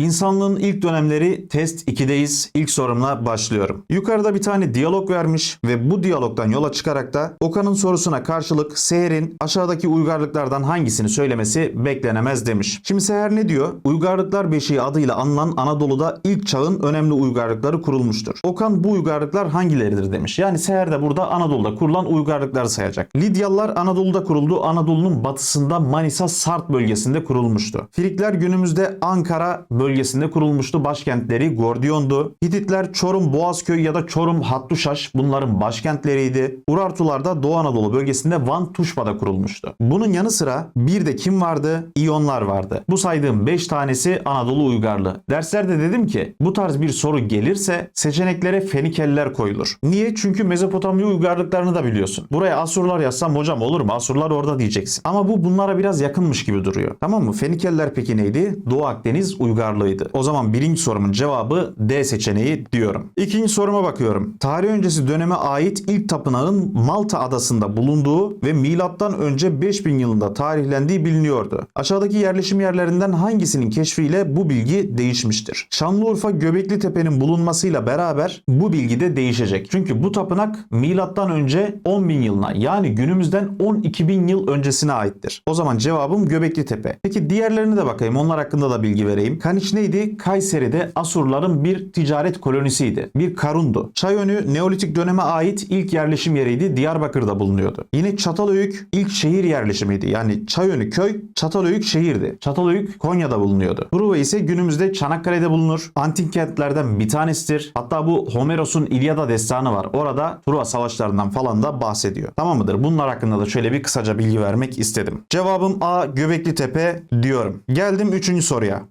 İnsanlığın ilk dönemleri test 2'deyiz. İlk sorumla başlıyorum. Yukarıda bir tane diyalog vermiş ve bu diyalogdan yola çıkarak da Okan'ın sorusuna karşılık Seher'in aşağıdaki uygarlıklardan hangisini söylemesi beklenemez demiş. Şimdi Seher ne diyor? Uygarlıklar Beşiği adıyla anılan Anadolu'da ilk çağın önemli uygarlıkları kurulmuştur. Okan bu uygarlıklar hangileridir demiş. Yani Seher de burada Anadolu'da kurulan uygarlıkları sayacak. Lidyalılar Anadolu'da kuruldu. Anadolu'nun batısında Manisa Sart bölgesinde kurulmuştu. Frikler günümüzde Ankara bölgesinde kurulmuştu. Başkentleri Gordion'du. Hititler Çorum Boğazköy ya da Çorum Hattuşaş bunların başkentleriydi. Urartular da Doğu Anadolu bölgesinde Van Tuşba'da kurulmuştu. Bunun yanı sıra bir de kim vardı? İyonlar vardı. Bu saydığım 5 tanesi Anadolu uygarlığı. Derslerde dedim ki bu tarz bir soru gelirse seçeneklere Fenikeliler koyulur. Niye? Çünkü Mezopotamya uygarlıklarını da biliyorsun. Buraya Asurlar yazsam hocam olur mu? Asurlar orada diyeceksin. Ama bu bunlara biraz yakınmış gibi duruyor. Tamam mı? Fenikeliler peki neydi? Doğu Akdeniz uygarlığıydı. O zaman birinci sorumun cevabı D seçeneği diyorum. İkinci soruma bakıyorum. Tarih öncesi döneme ait ilk tapınağın Malta adasında bulunduğu ve milattan önce 5000 yılında tarihlendiği biliniyordu. Aşağıdaki yerleşim yerlerinden hangisinin keşfiyle bu bilgi değişmiştir? Şanlıurfa Göbekli Tepe'nin bulunmasıyla beraber bu bilgi de değişecek. Çünkü bu tapınak milattan önce 10.000 yılına yani günümüzden 12.000 yıl öncesine aittir. O zaman cevabım Göbekli Tepe. Peki diğerlerine de bakayım. Onlar hakkında da bilgi vereyim. Kaniç neydi? Kayseri'de Asurların bir ticaret kolonisiydi. Bir karundu. Çayönü Neolitik döneme ait ilk yerleşim yeriydi. Diyarbakır'da bulunuyordu. Yine Çatalhöyük ilk şehir yerleşimiydi. Yani Çayönü köy, Çatalhöyük şehirdi. Çatalhöyük Konya'da bulunuyordu. Truva ise günümüzde Çanakkale'de bulunur. Antik kentlerden bir tanesidir. Hatta bu Homeros'un İlyada destanı var. Orada Truva savaşlarından falan da bahsediyor. Tamam mıdır? Bunlar hakkında da şöyle bir kısaca bilgi vermek istedim. Cevabım A. Göbekli Tepe diyorum. Geldim 3. soruya.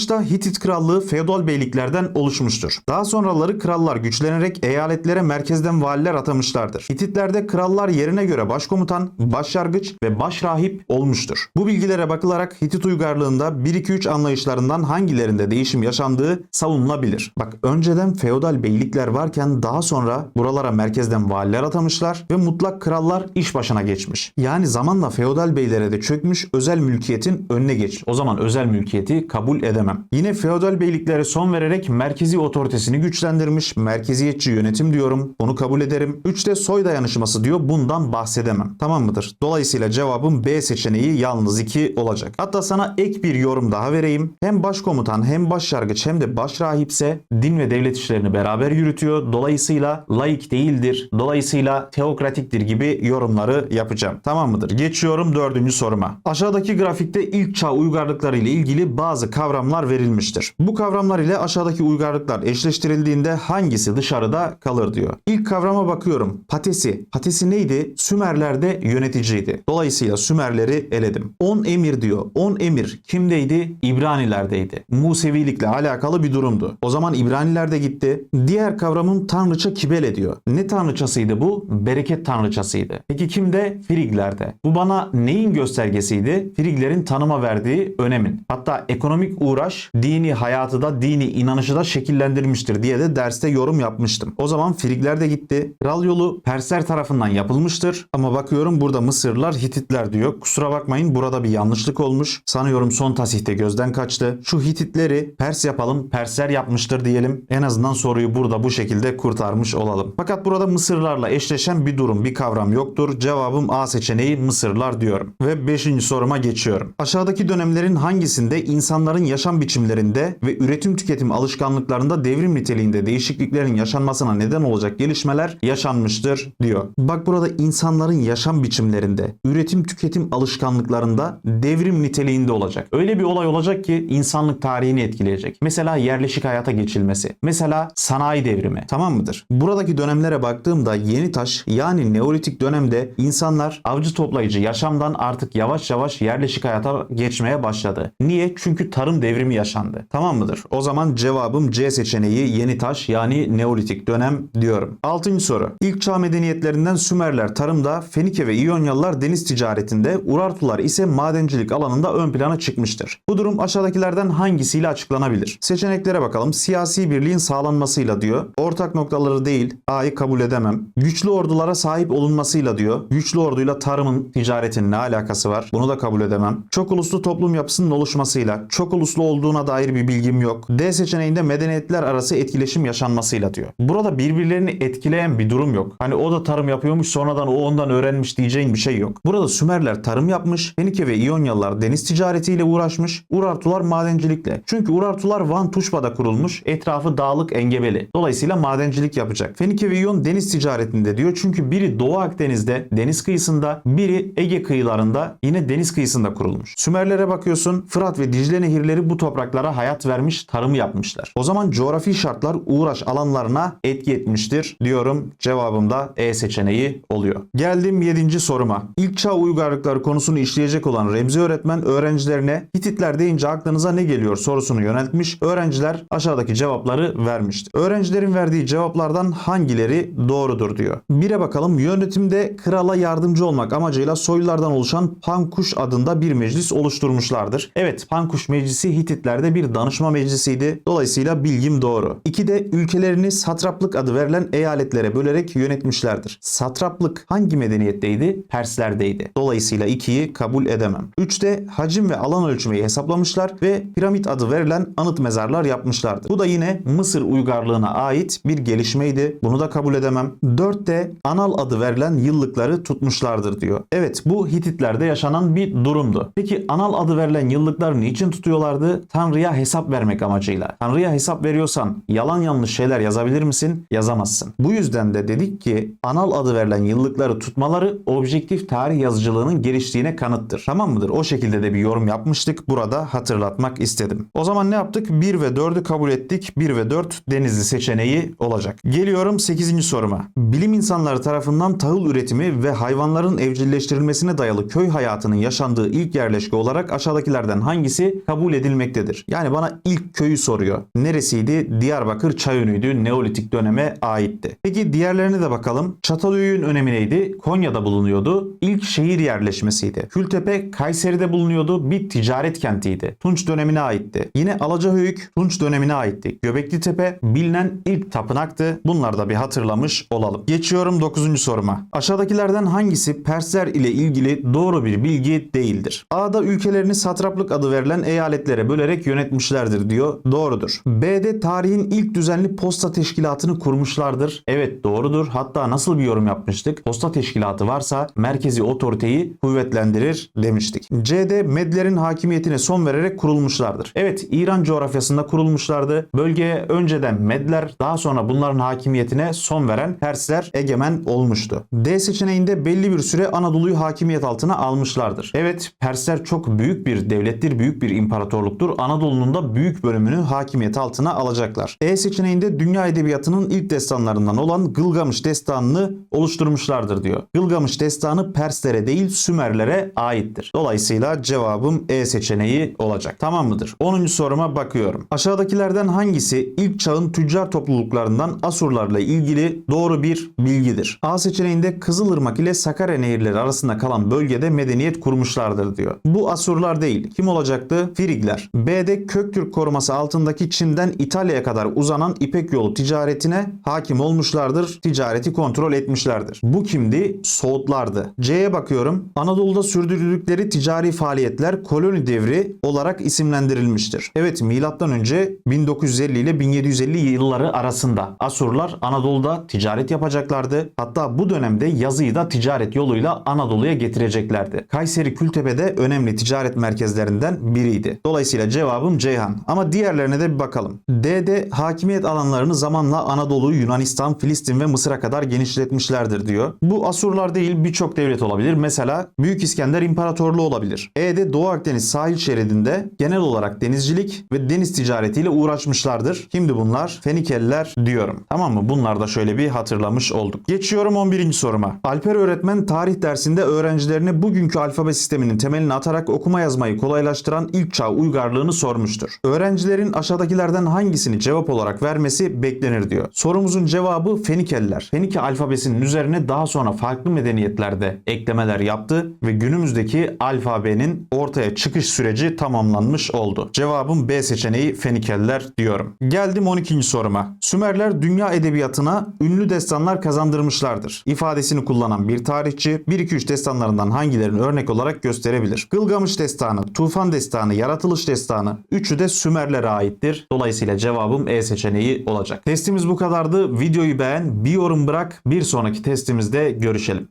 Başlangıçta Hitit Krallığı feodal beyliklerden oluşmuştur. Daha sonraları krallar güçlenerek eyaletlere merkezden valiler atamışlardır. Hititlerde krallar yerine göre başkomutan, başyargıç ve başrahip olmuştur. Bu bilgilere bakılarak Hitit uygarlığında 1-2-3 anlayışlarından hangilerinde değişim yaşandığı savunulabilir. Bak önceden feodal beylikler varken daha sonra buralara merkezden valiler atamışlar ve mutlak krallar iş başına geçmiş. Yani zamanla feodal beylere de çökmüş özel mülkiyetin önüne geç. O zaman özel mülkiyeti kabul edemem. Yine feodal beyliklere son vererek merkezi otoritesini güçlendirmiş. Merkeziyetçi yönetim diyorum. Bunu kabul ederim. 3'te soy dayanışması diyor. Bundan bahsedemem. Tamam mıdır? Dolayısıyla cevabım B seçeneği yalnız 2 olacak. Hatta sana ek bir yorum daha vereyim. Hem başkomutan hem başyargıç hem de başrahipse din ve devlet işlerini beraber yürütüyor. Dolayısıyla laik değildir. Dolayısıyla teokratiktir gibi yorumları yapacağım. Tamam mıdır? Geçiyorum dördüncü soruma. Aşağıdaki grafikte ilk çağ uygarlıkları ile ilgili bazı kavramlar verilmiştir. Bu kavramlar ile aşağıdaki uygarlıklar eşleştirildiğinde hangisi dışarıda kalır diyor. İlk kavrama bakıyorum. Patesi. Patesi neydi? Sümerlerde yöneticiydi. Dolayısıyla Sümerleri eledim. 10 emir diyor. 10 emir kimdeydi? İbranilerdeydi. Musevilikle alakalı bir durumdu. O zaman İbraniler de gitti. Diğer kavramım tanrıça Kibele diyor. Ne tanrıçasıydı bu? Bereket tanrıçasıydı. Peki kimde? Friglerde. Bu bana neyin göstergesiydi? Friglerin tanıma verdiği önemin. Hatta ekonomik uğraş dini hayatı da dini inanışı da şekillendirmiştir diye de derste yorum yapmıştım. O zaman Frigler de gitti. Kral yolu Persler tarafından yapılmıştır. Ama bakıyorum burada Mısırlar Hititler diyor. Kusura bakmayın burada bir yanlışlık olmuş. Sanıyorum son tasihte gözden kaçtı. Şu Hititleri Pers yapalım. Persler yapmıştır diyelim. En azından soruyu burada bu şekilde kurtarmış olalım. Fakat burada Mısırlarla eşleşen bir durum, bir kavram yoktur. Cevabım A seçeneği Mısırlar diyorum. Ve 5. soruma geçiyorum. Aşağıdaki dönemlerin hangisinde insanların yaşam biçimlerinde ve üretim tüketim alışkanlıklarında devrim niteliğinde değişikliklerin yaşanmasına neden olacak gelişmeler yaşanmıştır diyor. Bak burada insanların yaşam biçimlerinde, üretim tüketim alışkanlıklarında devrim niteliğinde olacak. Öyle bir olay olacak ki insanlık tarihini etkileyecek. Mesela yerleşik hayata geçilmesi. Mesela sanayi devrimi. Tamam mıdır? Buradaki dönemlere baktığımda yeni taş yani Neolitik dönemde insanlar avcı toplayıcı yaşamdan artık yavaş yavaş yerleşik hayata geçmeye başladı. Niye? Çünkü tarım devrimi yaşandı. Tamam mıdır? O zaman cevabım C seçeneği yeni taş yani Neolitik dönem diyorum. Altıncı soru. İlk çağ medeniyetlerinden Sümerler tarımda, Fenike ve İyonyalılar deniz ticaretinde, Urartular ise madencilik alanında ön plana çıkmıştır. Bu durum aşağıdakilerden hangisiyle açıklanabilir? Seçeneklere bakalım. Siyasi birliğin sağlanmasıyla diyor. Ortak noktaları değil. A'yı kabul edemem. Güçlü ordulara sahip olunmasıyla diyor. Güçlü orduyla tarımın, ticaretin ne alakası var? Bunu da kabul edemem. Çok uluslu toplum yapısının oluşmasıyla, çok uluslu olduğu olduğuna dair bir bilgim yok. D seçeneğinde medeniyetler arası etkileşim yaşanmasıyla diyor. Burada birbirlerini etkileyen bir durum yok. Hani o da tarım yapıyormuş sonradan o ondan öğrenmiş diyeceğin bir şey yok. Burada Sümerler tarım yapmış. Fenike ve İyonyalılar deniz ticaretiyle uğraşmış. Urartular madencilikle. Çünkü Urartular Van Tuşba'da kurulmuş. Etrafı dağlık engebeli. Dolayısıyla madencilik yapacak. Fenike ve İyon deniz ticaretinde diyor. Çünkü biri Doğu Akdeniz'de deniz kıyısında, biri Ege kıyılarında yine deniz kıyısında kurulmuş. Sümerlere bakıyorsun Fırat ve Dicle nehirleri bu topraklara hayat vermiş, tarım yapmışlar. O zaman coğrafi şartlar uğraş alanlarına etki etmiştir diyorum. Cevabım da E seçeneği oluyor. Geldim 7. soruma. İlk çağ uygarlıkları konusunu işleyecek olan Remzi öğretmen öğrencilerine Hititler deyince aklınıza ne geliyor sorusunu yöneltmiş. Öğrenciler aşağıdaki cevapları vermiştir. Öğrencilerin verdiği cevaplardan hangileri doğrudur diyor. Bire bakalım yönetimde krala yardımcı olmak amacıyla soylulardan oluşan Pankuş adında bir meclis oluşturmuşlardır. Evet Pankuş meclisi Hititlerde bir danışma meclisiydi. Dolayısıyla bilgim doğru. İki de ülkelerini satraplık adı verilen eyaletlere bölerek yönetmişlerdir. Satraplık hangi medeniyetteydi? Perslerdeydi. Dolayısıyla 2'yi kabul edemem. 3'te hacim ve alan ölçmeyi hesaplamışlar ve piramit adı verilen anıt mezarlar yapmışlardır. Bu da yine Mısır uygarlığına ait bir gelişmeydi. Bunu da kabul edemem. 4'te anal adı verilen yıllıkları tutmuşlardır diyor. Evet bu Hititlerde yaşanan bir durumdu. Peki anal adı verilen yıllıklar niçin tutuyorlardı? Tanrı'ya hesap vermek amacıyla. Tanrı'ya hesap veriyorsan yalan yanlış şeyler yazabilir misin? Yazamazsın. Bu yüzden de dedik ki anal adı verilen yıllıkları tutmaları objektif tarih yazıcılığının geliştiğine kanıttır. Tamam mıdır? O şekilde de bir yorum yapmıştık. Burada hatırlatmak istedim. O zaman ne yaptık? 1 ve 4'ü kabul ettik. 1 ve 4 denizli seçeneği olacak. Geliyorum 8. soruma. Bilim insanları tarafından tahıl üretimi ve hayvanların evcilleştirilmesine dayalı köy hayatının yaşandığı ilk yerleşke olarak aşağıdakilerden hangisi kabul edilmektedir? Yani bana ilk köyü soruyor. Neresiydi? Diyarbakır Çayönü'ydü. Neolitik döneme aitti. Peki diğerlerine de bakalım. Çatalhöyük'ün önemi neydi? Konya'da bulunuyordu. İlk şehir yerleşmesiydi. Kültepe Kayseri'de bulunuyordu. Bir ticaret kentiydi. Tunç dönemine aitti. Yine Alacahöyük Tunç dönemine aitti. Göbekli Tepe bilinen ilk tapınaktı. Bunları da bir hatırlamış olalım. Geçiyorum 9. soruma. Aşağıdakilerden hangisi Persler ile ilgili doğru bir bilgi değildir? A'da ülkelerini satraplık adı verilen eyaletlere bölerek yönetmişlerdir diyor. Doğrudur. B'de tarihin ilk düzenli posta teşkilatını kurmuşlardır. Evet doğrudur. Hatta nasıl bir yorum yapmıştık? Posta teşkilatı varsa merkezi otoriteyi kuvvetlendirir demiştik. C'de Medlerin hakimiyetine son vererek kurulmuşlardır. Evet İran coğrafyasında kurulmuşlardı. Bölgeye önceden Medler daha sonra bunların hakimiyetine son veren Persler egemen olmuştu. D seçeneğinde belli bir süre Anadolu'yu hakimiyet altına almışlardır. Evet Persler çok büyük bir devlettir, büyük bir imparatorluktur. Anadolu'nun da büyük bölümünü hakimiyet altına alacaklar. E seçeneğinde dünya edebiyatının ilk destanlarından olan Gılgamış destanını oluşturmuşlardır diyor. Gılgamış destanı Perslere değil Sümerlere aittir. Dolayısıyla cevabım E seçeneği olacak. Tamam mıdır? 10. soruma bakıyorum. Aşağıdakilerden hangisi ilk çağın tüccar topluluklarından Asurlarla ilgili doğru bir bilgidir? A seçeneğinde Kızılırmak ile Sakarya nehirleri arasında kalan bölgede medeniyet kurmuşlardır diyor. Bu Asurlar değil. Kim olacaktı? Frigler. B'de Köktürk koruması altındaki Çin'den İtalya'ya kadar uzanan İpek yolu ticaretine hakim olmuşlardır. Ticareti kontrol etmişlerdir. Bu kimdi? Soğutlardı. C'ye bakıyorum. Anadolu'da sürdürdükleri ticari faaliyetler koloni devri olarak isimlendirilmiştir. Evet milattan önce 1950 ile 1750 yılları arasında Asurlar Anadolu'da ticaret yapacaklardı. Hatta bu dönemde yazıyı da ticaret yoluyla Anadolu'ya getireceklerdi. Kayseri Kültepe'de önemli ticaret merkezlerinden biriydi. Dolayısıyla cevabım Ceyhan. Ama diğerlerine de bir bakalım. D'de hakimiyet alanlarını zamanla Anadolu, Yunanistan, Filistin ve Mısır'a kadar genişletmişlerdir diyor. Bu Asurlar değil birçok devlet olabilir. Mesela Büyük İskender İmparatorluğu olabilir. E'de Doğu Akdeniz sahil şeridinde genel olarak denizcilik ve deniz ticaretiyle uğraşmışlardır. Kimdi bunlar? Fenikeliler diyorum. Tamam mı? Bunlar da şöyle bir hatırlamış olduk. Geçiyorum 11. soruma. Alper öğretmen tarih dersinde öğrencilerine bugünkü alfabe sisteminin temelini atarak okuma yazmayı kolaylaştıran ilk çağ uygarlığını sormuştur. Öğrencilerin aşağıdakilerden hangisini cevap olarak vermesi beklenir diyor. Sorumuzun cevabı Fenikeliler. Fenike alfabesinin üzerine daha sonra farklı medeniyetlerde eklemeler yaptı ve günümüzdeki alfabenin ortaya çıkış süreci tamamlanmış oldu. Cevabım B seçeneği Fenikeliler diyorum. Geldim 12. soruma. Sümerler dünya edebiyatına ünlü destanlar kazandırmışlardır. İfadesini kullanan bir tarihçi 1-2-3 destanlarından hangilerini örnek olarak gösterebilir? Gılgamış destanı, Tufan destanı, Yaratılış destanı, destanı. Üçü de Sümerlere aittir. Dolayısıyla cevabım E seçeneği olacak. Testimiz bu kadardı. Videoyu beğen, bir yorum bırak. Bir sonraki testimizde görüşelim.